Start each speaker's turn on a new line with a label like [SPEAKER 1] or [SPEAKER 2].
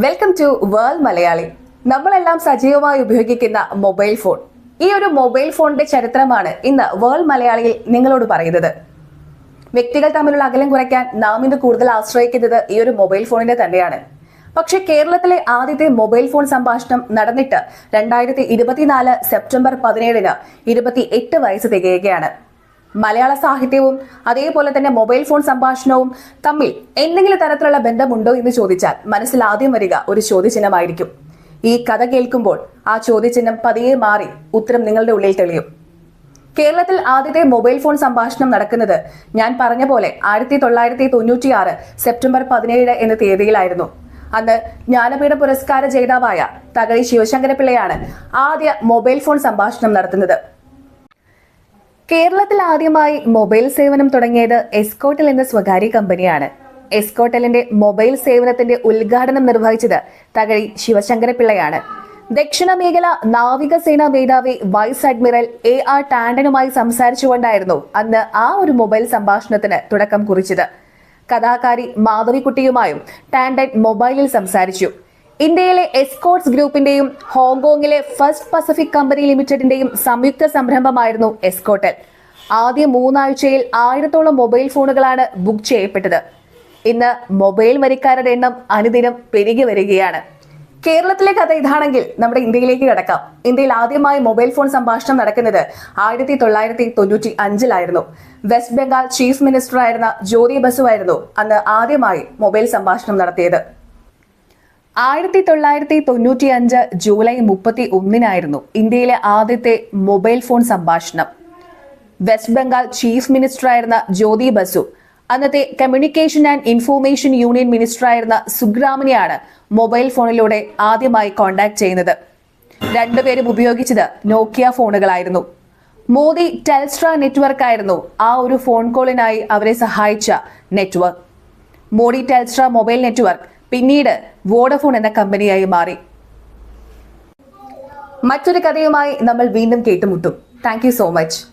[SPEAKER 1] Welcome to world Malayali നമ്മളെല്ലാം സജീവമായി ഉപയോഗിക്കുന്ന മൊബൈൽ ഫോൺ. ഈ ഒരു മൊബൈൽ ഫോണിന്റെ ചരിത്രമാണ് ഇന്ന് വേൾഡ് മലയാളിയിൽ നിങ്ങളോട് പറയുന്നത്. വ്യക്തികൾ തമ്മിലുള്ള അകലം കുറയ്ക്കാൻ നാം ഇന്ന് കൂടുതൽ ആശ്രയിക്കുന്നത് ഈ ഒരു മൊബൈൽ ഫോണിന്റെ തന്നെയാണ്. പക്ഷെ കേരളത്തിലെ ആദ്യത്തെ മൊബൈൽ ഫോൺ സംഭാഷണം നടന്നിട്ട് രണ്ടായിരത്തി സെപ്റ്റംബർ പതിനേഴിന് ഇരുപത്തി വയസ്സ് തികയുകയാണ്. മലയാള സാഹിത്യവും അതേപോലെ തന്നെ മൊബൈൽ ഫോൺ സംഭാഷണവും തമ്മിൽ എന്തെങ്കിലും തരത്തിലുള്ള ബന്ധമുണ്ടോ എന്ന് ചോദിച്ചാൽ മനസ്സിൽ ആദ്യം വരിക ഒരു ചോദ്യചിഹ്നമായിരിക്കും. ഈ കഥ കേൾക്കുമ്പോൾ ആ ചോദ്യചിഹ്നം പതിയെ മാറി ഉത്തരം നിങ്ങളുടെ ഉള്ളിൽ തെളിയും. കേരളത്തിൽ ആദ്യത്തെ മൊബൈൽ ഫോൺ സംഭാഷണം നടക്കുന്നത് ഞാൻ പറഞ്ഞ പോലെ ആയിരത്തി തൊള്ളായിരത്തി തൊണ്ണൂറ്റിയാറ് സെപ്റ്റംബർ പതിനേഴ് എന്ന തീയതിയിലായിരുന്നു. അന്ന് ജ്ഞാനപീഠ പുരസ്കാര ജേതാവായ തകഴി ശിവശങ്കരപിള്ളയാണ് ആദ്യ മൊബൈൽ ഫോൺ സംഭാഷണം നടത്തുന്നത്. കേരളത്തിൽ ആദ്യമായി മൊബൈൽ സേവനം തുടങ്ങിയത് എസ്കോട്ടൽ എന്ന സ്വകാര്യ കമ്പനിയാണ്. എസ്കോട്ടലിന്റെ മൊബൈൽ സേവനത്തിന്റെ ഉദ്ഘാടനം നിർവഹിച്ചത് തകഴി ശിവശങ്കരപിള്ളയാണ് ദക്ഷിണ മേഖല നാവികസേനാ മേധാവി വൈസ് അഡ്മിറൽ എ ആർ ടാൻഡനുമായി സംസാരിച്ചുകൊണ്ടായിരുന്നു അന്ന് ആ ഒരു മൊബൈൽ സംഭാഷണത്തിന് തുടക്കം കുറിച്ചത്. കഥാകാരി മാധവിക്കുട്ടിയുമായും ടാൻഡൻ മൊബൈലിൽ സംസാരിച്ചു. ഇന്ത്യയിലെ എസ്കോട്ട്സ് ഗ്രൂപ്പിന്റെയും ഹോങ്കോങ്ങിലെ ഫസ്റ്റ് പസഫിക് കമ്പനി ലിമിറ്റഡിന്റെയും സംയുക്ത സംരംഭമായിരുന്നു എസ്കോട്ടൽ ആദ്യ മൂന്നാഴ്ചയിൽ ആയിരത്തോളം മൊബൈൽ ഫോണുകളാണ് ബുക്ക് ചെയ്യപ്പെട്ടത്. ഇന്ന് മൊബൈൽ വരിക്കാരുടെ എണ്ണം അനുദിനം പെരുകി വരികയാണ്. കേരളത്തിലെ കഥ ഇതാണെങ്കിൽ നമ്മുടെ ഇന്ത്യയിലേക്ക് കിടക്കാം. ഇന്ത്യയിൽ ആദ്യമായി മൊബൈൽ ഫോൺ സംഭാഷണം നടക്കുന്നത് ആയിരത്തി തൊള്ളായിരത്തി തൊണ്ണൂറ്റി അഞ്ചിലായിരുന്നു വെസ്റ്റ് ബംഗാൾ ചീഫ് മിനിസ്റ്റർ ആയിരുന്ന ജ്യോതി ബസുവായിരുന്നു അന്ന് ആദ്യമായി മൊബൈൽ സംഭാഷണം നടത്തിയത്. ആയിരത്തി തൊള്ളായിരത്തി തൊണ്ണൂറ്റി അഞ്ച് ജൂലൈ മുപ്പത്തി ഒന്നിനായിരുന്നു ഇന്ത്യയിലെ ആദ്യത്തെ മൊബൈൽ ഫോൺ സംഭാഷണം. വെസ്റ്റ് ബംഗാൾ ചീഫ് മിനിസ്റ്റർ ആയിരുന്ന ജ്യോതി ബസു അന്നത്തെ communication and information union minister ആയിരുന്ന സുഗ്രാമിനെയാണ് മൊബൈൽ ഫോണിലൂടെ ആദ്യമായി കോൺടാക്ട് ചെയ്യുന്നത്. രണ്ടുപേരും ഉപയോഗിച്ചത് നോക്കിയ ഫോണുകളായിരുന്നു. മോദി ടെൽസ്ട്ര നെറ്റ്വർക്ക് ആയിരുന്നു ആ ഒരു ഫോൺ കോളിനായി അവരെ സഹായിച്ച network. Modi Telstra mobile network പിന്നീട് വോഡഫോൺ എന്ന കമ്പനിയായി മാറി. മറ്റൊരു കഥയുമായി നമ്മൾ വീണ്ടും കേട്ടുമുട്ടും. Thank so much